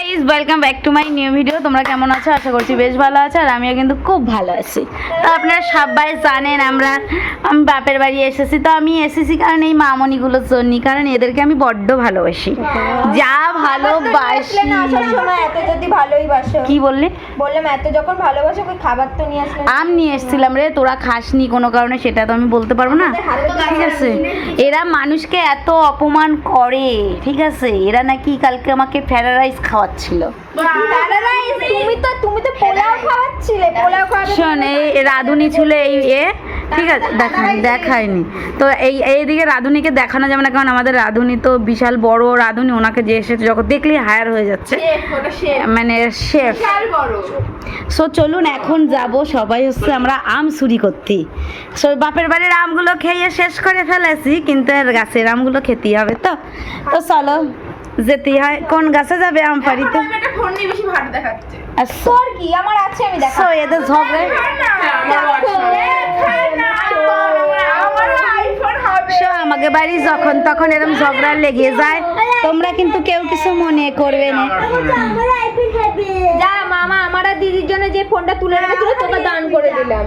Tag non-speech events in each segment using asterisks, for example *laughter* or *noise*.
Guys welcome back to my new video তোমরা কেমন আছো? আশা করছি বেশ ভালো আছো আর আমিও কিন্তু খুব ভালো আছি। তো আপনারা সবাই জানেন আমরা আমি বাপের বাড়ি এসেছি। তো আমি এসেছি কারণ এই মামনিগুলোর জন্য কারণ এদেরকে আমি বড্ড ভালোবাসি। যা ভালোবাসি। কি বললি? বললাম এত যখন ভালোবাসো খাবার তো নিয়ে আসলে আম নিয়ে এসেছিলাম রে তোরা খাসনি কোনো কারণে সেটা তো আমি বলতে পারব না। ঠিক আছে। এরা মানুষকে এত অপমান করে ঠিক আছে? এরা নাকি কালকে আমাকে ফ্রাইড রাইস খাওয়াচ্ছিল। তুমি তো তুমি তো পোলাও খাওয়াচ্ছিলে পোলাও খাওয়াবে শোন এই রাধুনি ছিল এই এ ঠিক আছে দেখাই দেখায়নি তো এই এইদিকে রাধুনিকে দেখানো যাবে না কারণ আমাদের রাধুনি তো বিশাল বড় রাধুনি ওনাকে যে এসে যখন দেখলেই হায়ার হয়ে যাচ্ছে। মানে শেফ। সো চলুন এখন যাব সবাই হচ্ছে আমরা আম চুরি করতে। সো বাপের বাড়ির আমগুলো খেয়ে শেষ করে ফেলেছি কিন্তু গাছের আমগুলো খেতেই হবে তো। তো চলো। যেতেই হয় কোন গাছে যাবে আম পাড়িতে? ফোন নিয়ে বেশি ভাট দেখাচ্ছে। আর তোর কি? আমার আছে আমি দেখা সো এদের ঝগড়ে। আমারও আইফোন হবে। সো আমাকে বাড়ি যখন তখন এরকম ঝগড়া লেগে যায়। তোমরা কিন্তু কেউ কিছু মনে করবে না। যা মামা আমার দিদির জন্য যে ফোনটা তুলে রেখেছিল তোকে দান করে দিলাম।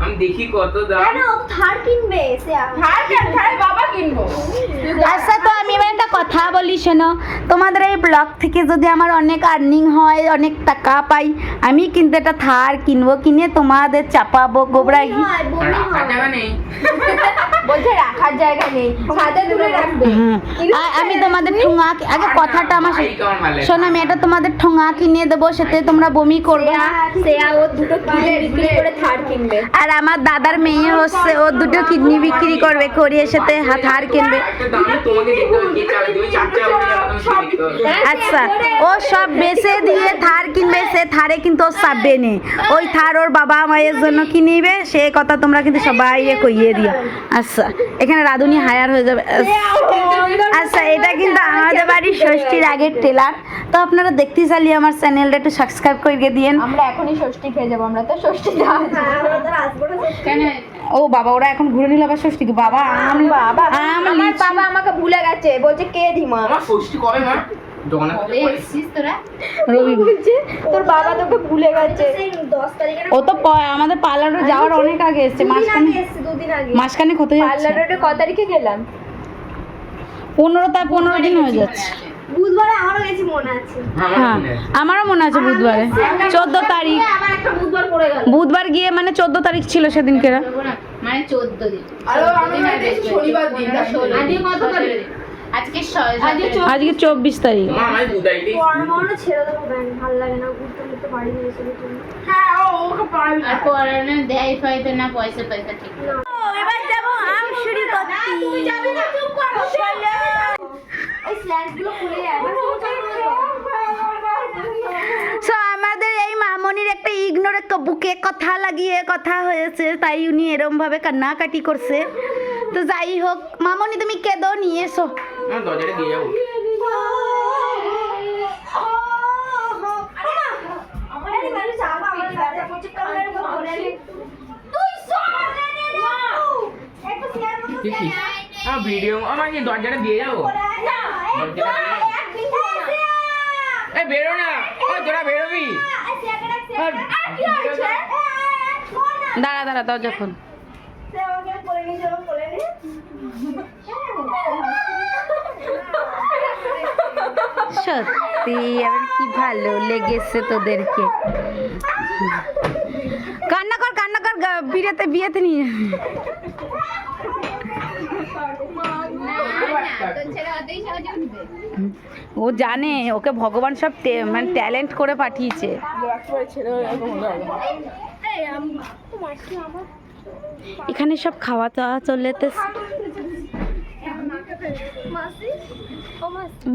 আমি দেখি কত দাম থার কিনবে থার বাবা কিনবো আচ্ছা তো আমি এবার একটা কথা বলি শোনো। তোমাদের এই ব্লগ থেকে যদি আমার অনেক আর্নিং হয় অনেক টাকা পাই আমি কিন্তু একটা থার কিনবো কিনে তোমাদের চাপাবো গোবরা *laughs* বলছে রাখার জায়গা নেই ছাদে তুলে রাখবে। হ্যাঁ আমি তোমাদের ঠোঙা আগে কথাটা আমার? শোনো আমি এটা তোমাদের ঠোঙা কিনে দেবো সেতে তোমরা বমি করবে না। শ্রেয়া ও দুটো কিনে বিক্রি করে থার কিনবে। আর আমার দাদার মেয়ে হচ্ছে ও দুটো কিডনি বিক্রি করবে করিয়ে সাথে হাত হার কিনবে। হবে আচ্ছা ও সব বেচে দিয়ে থার কিনবে সে থারে কিন্তু ও চাপবে নে ওই থার ওর বাবা মায়ের জন্য কিনিবে সে কথা তোমরা কিন্তু সবাই কইয়ে দিও। আচ্ছা। এখানে রাধুনি হায়ার হয়ে যাবে। আচ্ছা এটা কিন্তু আমাদের বাড়ির ষষ্ঠীর আগের ট্রেলার তো আপনারা দেখতে চালিয়ে আমার চ্যানেলটা একটু সাবস্ক্রাইব করে দিয়েন। আমরা এখনই ষষ্ঠী খেয়ে যাব আমরা তো ষষ্ঠী কেন? ও বাবা ওরা এখন ঘুরে নিল আবার ষষ্ঠী বাবা আম বাবা আম আমার বাবা আমাকে ভুলে গেছে বলছে কে ধিমা আমার ষষ্ঠী কবে মা? দোকানে এসছিস তোরা? বাবা তোকে ভুলে গেছে। ও তো আমাদের পার্লারে যাওয়ার অনেক আগে এসছে মাঝখানে দুদিন কত ক তারিখে গেলাম? পনেরো তা পনেরো দিন হয়ে যাচ্ছে। বুধবারে আমারও গেছি মনে আছে। হ্যাঁ আমারও মনে আছে বুধবারে। চোদ্দ তারিখ। বুধবার পড়ে গেল। বুধবার গিয়ে মানে চোদ্দ তারিখ ছিল সেদিনকে মানে চোদ্দ দিন। শনিবার আজকে চব্বিশ তারিখ। হ্যাঁ আমাদের এই মামনির একটা ইগনোরে বুকে কথা লাগিয়ে কথা হয়েছে তাই উনি এরম ভাবে কান্নাকাটি করছে। তো যাই হোক মামনি তুমি কেঁদো নিয়ে এসো। আমার দরজাটা দিয়ে যাব। ভিডিও আমার কি দরজাটা দিয়ে যাব। এই বেরো না। ওই তোরা বেরোবি। দাঁড়া দাঁড়া দাও যখন সত্যি এবার কি ভালো লেগেছে তোদেরকে। কান্না কর কান্না কর বিয়েতে বিয়েতে নিয়ে। ও জানে ওকে ভগবান সব মানে ট্যালেন্ট করে পাঠিয়েছে। এখানে সব খাওয়া দাওয়া চলেতে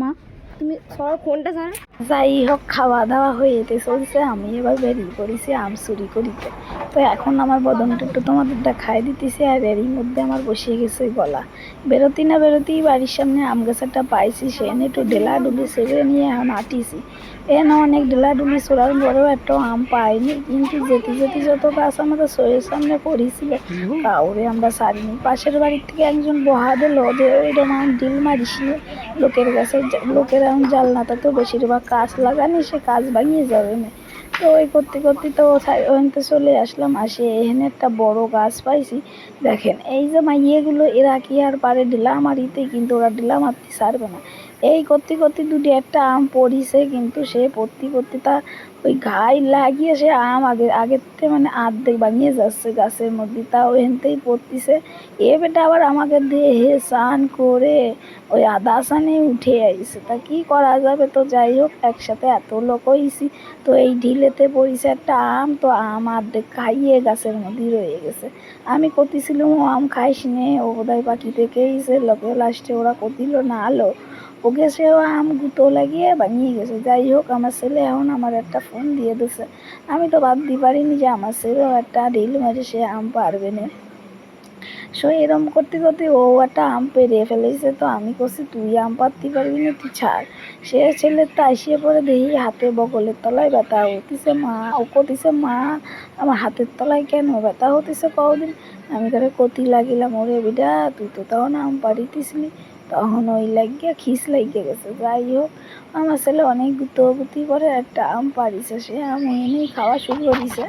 মা? তুমি সবার ফোনটা জানো যাই হোক খাওয়া দাওয়া হয়ে যেতে চলছে আমি এবার বেরিয়ে পড়েছি আম চুরি করিতে। তো এখন আমার বদনটা একটু তোমাদের দেখাই দিতেছে আর এরই মধ্যে আমার বসিয়ে গেছে গলা। বেরোতি না বেরোতেই বাড়ির সামনে আম গাছটা পাইছি সে এনে একটু ডেলা ডুলি সেবে নিয়ে এখন আটিছি এনে অনেক ডেলা ডুলি ছোড়ার পরেও একটা আম পাইনি কিন্তু যেতে যেতে যত গাছ আমাদের শরীরের সামনে পড়েছিল কাউরে আমরা সারিনি পাশের বাড়ির থেকে একজন বহা দিল যে ওইরকম আম ডিল মারিস লোকের কাছে লোকের এখন জালনাটা তো বেশিরভাগ কাজ লাগানি সে কাজ ভাঙিয়ে যাবে না। তো ওই করতে করতে তো ওখানতে চলে আসলাম, আসে এখানে একটা বড় গাছ পাইছি। দেখেন, এই যে মাইয়েগুলো, এরা কি আর পারে? ডিলা মারিতে কিন্তু ওরা ডিলা মারতে ছাড়বে না। এই করতে করতে দুটি একটা আম পড়িছে, কিন্তু সে পড়তে পড়তে তা ওই ঘাই লাগিয়ে সে আম আগে থেকে মানে আর্ধেক ভাঙিয়ে যাচ্ছে গাছের মধ্যে, তাও ওখানতেই পড়তেছে। এ বেটা আবার আমাকে দেহে স্নান করে ওই আদা সানে উঠে আইছে। তা কি করা যাবে? তো যাই হোক, একসাথে এত লোক হইছি, তো এই ঢিলেতে পড়িছে একটা আম, তো আম অর্ধেক খাইয়ে গাছের মধ্যে রয়ে গেছে। আমি কতিছিলাম ও আম খাইস নে, ও বোধহয় পাখি থেকেই সে লোকে লাস্টে ওরা কতিল না আলো ওকে সে আম গুঁতো লাগিয়ে ভাঙিয়ে গেছে। যাই হোক, আমার ছেলে এখন আমার একটা ফোন দিয়ে দিছে। আমি তো ভাবতে পারিনি যে আমার ছেলেও একটা ঢিল মারে সে আম পারবে না। সো এরম করতে করতে ও একটা আম পেরিয়ে ফেলেছে। তো আমি করছি তুই আম পারতে পারবি না, তুই ছাড়। সে ছেলের তা আসিয়ে পরে দেখি হাতে বগলের তলায় ব্যথা হতিছে মা, ও কতিছে মা, আমার হাতের তলায় কেন ব্যথা হতিছে কদিন আমি তাহলে কতি লাগিলাম ওরে বিডা, তুই তো তখন আম পারিতিসলি তখন ওই লাগিয়ে খিস লাগিয়ে গেছে। যাই হোক আমার ছেলে অনেক গুতগুতি করে, একটা আম পারিছে সে, আম এনেই খাওয়া শুরু করেছে।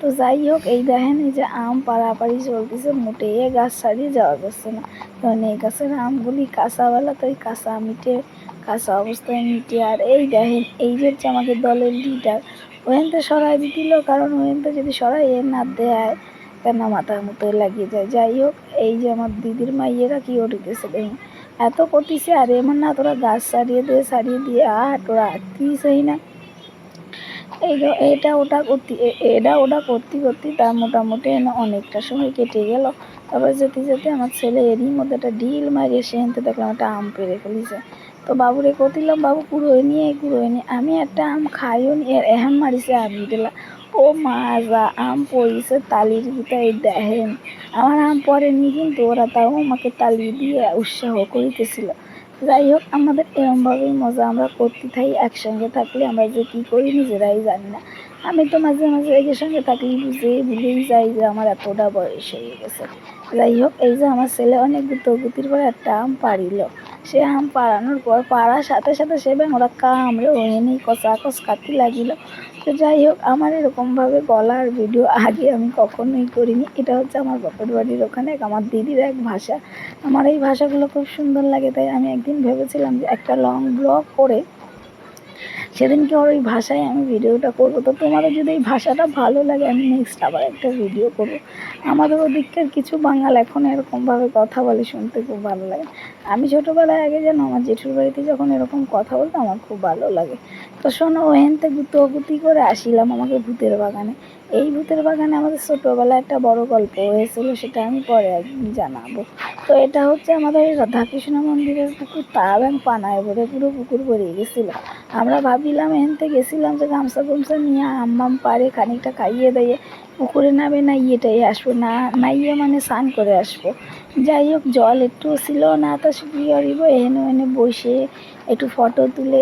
তো যাই হোক এই দেখেন এই যে আম পাড়াপাড়ি চলতেছে মোটে এ গাছ ছাড়িয়ে যাওয়া যাচ্ছে না। কারণ এই গাছের আমগুলি কাঁচাবেলা তো এই কাঁচা মিটে কাঁচা অবস্থায় মিটে। আর এই দেখেন, এই যে হচ্ছে আমাদের দলের লিডার ওখানতে সরাই দিছিল কারণ ওখানতে যদি সরাই এর না দেয়, কেন মাথার মতো লাগিয়ে যায়? যাই হোক এই যে আমার দিদির মাইয়েরা কি উঠিতেছে দেখুন। এত করতেছে, আর এমন না তোরা গাছ সারিয়ে দিয়ে সারিয়ে দিয়ে আর তোরা আটকিসই না। এই এটা ওটা করতে এটা ওটা করতে করতে, তার মোটামুটি অনেকটা সময় কেটে গেল। তারপর যেতে যেতে আমার ছেলে এরই মধ্যে একটা ডিল মারিয়ে সে দেখলাম একটা আম পেরে ফেলিছে। তো বাবুরে কতিলাম বাবু কুড়োয় নিয়ে কুড়োয় নিয়ে। আমি একটা আম খাইও নি আর এহাম মারিছে আমি দিলাম ও মা যা আম পড়িছে তালির ভিতরে দেখেন। আমার আম পড়েনি কিন্তু ওরা তাও আমাকে তালি দিয়ে উৎসাহ করিতেছিল। যাই হোক, আমাদের এরমভাবেই মজা আমরা করতে থাকি, একসঙ্গে থাকলে আমরা যে কী করি নিজেরাই জানি না। আমি তো মাঝে মাঝে এদের সঙ্গে থাকলে বুঝে ভুলেই যাই যে আমার এতটা বয়স হয়ে গেছে। যাই হোক, এই যে আমার ছেলে অনেক গুতগুতির পর একটা আম পারিল সে আম পাড়ানোর পর পাড়ার সাথে সাথে সে ব্যাং ওরা কামড়ে নেই কষা কষকাতি লাগিল। তো যাই হোক, আমার এরকমভাবে গলার ভিডিও আগে আমি কখনোই করিনি। এটা হচ্ছে আমার বাপের বাড়ির ওখানে এক আমার দিদির এক ভাষা। আমার এই ভাষাগুলো খুব সুন্দর লাগে, তাই আমি একদিন ভেবেছিলাম যে একটা লং ব্লগ করে সেদিনকে ওর ওই ভাষায় আমি ভিডিওটা করব। তো তোমাদের যদি এই ভাষাটা ভালো লাগে, আমি নেক্সট আবার একটা ভিডিও করব। আমাদের ওদিককার কিছু বাঙাল এখন এরকমভাবে কথা বলে শুনতে খুব ভালো লাগে। আমি ছোটোবেলায় আগে যেন আমার জেঠুর বাড়িতে যখন এরকম কথা বলতো আমার খুব ভালো লাগে। তো শোনো ওহেনতে গুতগুতি করে আসিলাম আমাকে ভূতের বাগানে। এই ভূতের বাগানে আমাদের ছোটোবেলায় একটা বড় গল্প হয়েছিল, সেটা আমি পরে জানাব। তো এটা হচ্ছে আমাদের রাধাকৃষ্ণ মন্দিরের পুকুর তা এবং পানায় ভরে পুরো পুকুর ভরে গেছিল। আমরা ভাবিলাম, এনতে গেছিলাম যে গামছা গামছা নিয়ে আম্মাম পারে খানিকটা খাইয়ে দিয়ে পুকুরে নামে না ইয়েটাই আসব, না নাইয়ে মানে স্নান করে আসব। যাই হোক, জল একটু ছিল না, তো শুকিয়ে এনে এনে বসে একটু ফটো তুলে